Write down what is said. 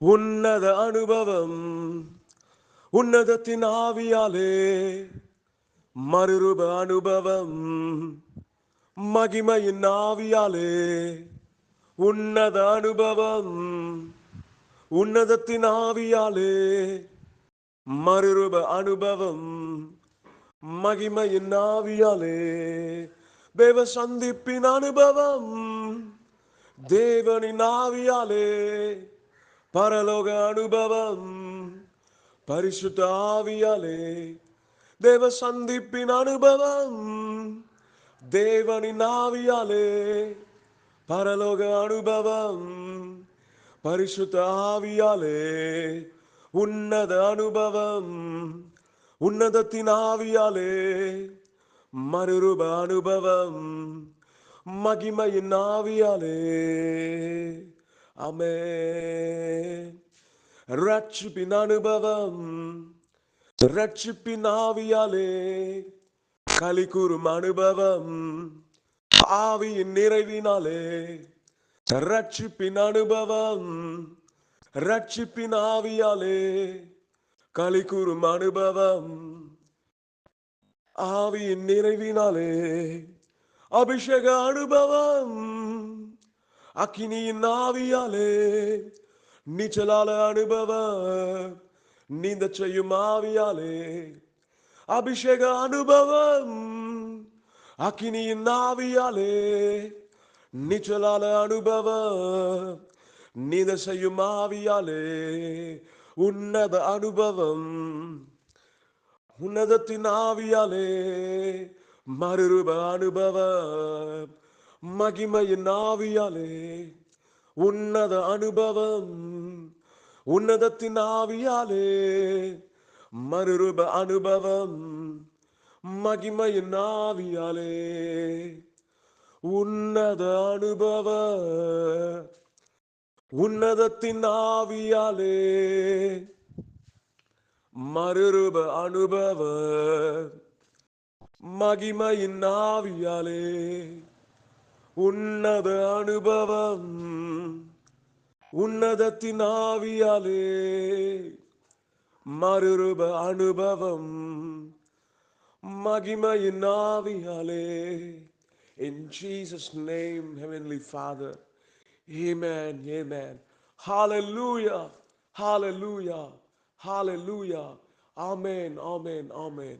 உன்னத அனுபவம் உன்னதத்தின் ஆவியாலே மறுரூப அனுபவம் மகிமையின் ஆவியாலே உன்னத அனுபவம் உன்னதத்தின் ஆவியாலே மறுரூப அனுபவம் மகிமையின் ஆவியாலே தேவ சந்திப்பின் அனுபவம் தேவனின் ஆவியாலே பரலோக அனுபவம். பரிசுத்த ஆவியாலே தேவ சந்திப்பின் அனுபவம். தேவனின் ஆவியாலே பரலோக அனுபவம். பரிசுத்த ஆவியாலே உன்னத அனுபவம். உன்னதத்தின் ஆவியாலே மறுரூப அனுபவம். மகிமையின் ஆவியாலே அமே ரட்சிப்பின் அனுபவம் ரட்சிப்பின் ஆவியாலே களி கூறும் அனுபவம் ஆவியின் நிறைவினாலே ரட்சிப்பின் அனுபவம் ரட்சிப்பின் ஆவியாலே களி கூறும் அனுபவம் ஆவியின் நிறைவினாலே அபிஷேக அனுபவம் அக்கினியின் ஆவியாலே நீச்சலால அனுபவம் நீந்த செய்யும் ஆவியாலே. அபிஷேக அனுபவம் அக்கினியின் ஆவியாலே நீச்சலால அனுபவம் நீந்த செய்யும் ஆவியாலே. உன்னத அனுபவம் உன்னதத்தின் ஆவியாலே மறுரூப அனுபவம் மகிமையின் ஆவியாலே. உன்னத அனுபவம் உன்னதத்தின் ஆவியாலே. மறுரூப அனுபவம் மகிமையின் ஆவியாலே. உன்னத அனுபவ உன்னதத்தின் ஆவியாலே. மறுரூப அனுபவ மகிமையின் ஆவியாலே. உன்னத அனுபவம் உன்னதத்தின் ஆவியாலே மறுரூப அனுபவம் மகிமையின் ஆவியாலே In Jesus' name, Heavenly Father. Amen. Amen. Hallelujah. Hallelujah. Hallelujah. Amen. Amen. Amen.